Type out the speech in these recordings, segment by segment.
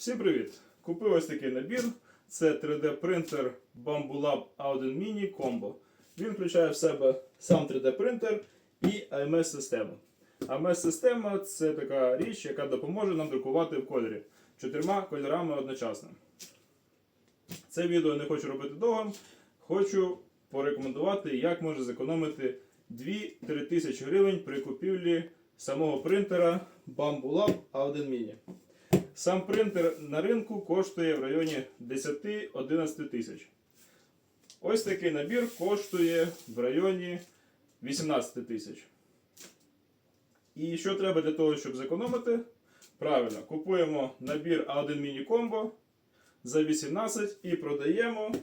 Всім привіт! Купив ось такий набір. Це 3D принтер Bambulab A1 Mini Combo. Він включає в себе сам 3D принтер і AMS систему. AMS система це така річ, яка допоможе нам друкувати в кольорі чотирма кольорами одночасно. Це відео не хочу робити довгим. Хочу порекомендувати, як може зекономити 2-3 тисячі гривень при купівлі самого принтера Bambulab A1 Mini. Сам принтер на ринку коштує в районі 10-11 тисяч. Ось такий набір коштує в районі 18 тисяч. І що треба для того, щоб зекономити? Правильно, купуємо набір A1 Mini Combo за 18 і продаємо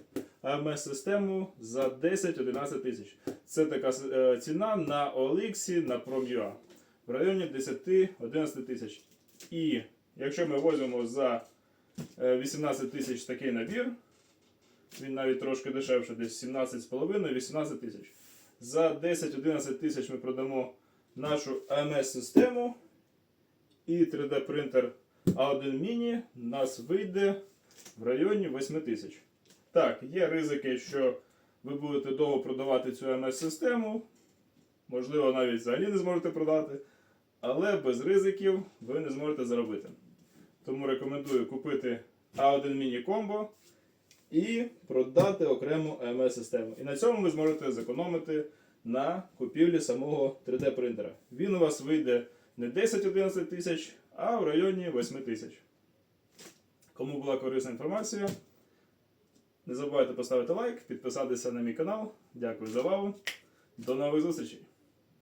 AMS-систему за 10-11 тисяч. Це така е, ціна на OLX, на Prom.ua в районі 10-11 тисяч. І якщо ми возьмемо за е, 18 тисяч такий набір, він навіть трошки дешевше, десь 17,5-18 тисяч. За 10-11 тисяч ми продамо нашу AMS-систему і 3D принтер A1 Mini нас вийде в районі 8 тисяч. Так, є ризики, що ви будете довго продавати цю AMS-систему, можливо, навіть взагалі не зможете продати, але без ризиків ви не зможете заробити. Тому рекомендую купити A1 Mini Combo і продати окрему AMS-систему. І на цьому ви зможете зекономити на купівлі самого 3D принтера. Він у вас вийде не 10-11 тисяч, а в районі 8 тисяч. Кому була корисна інформація, не забувайте поставити лайк, підписатися на мій канал. Дякую за увагу. До нових зустрічей!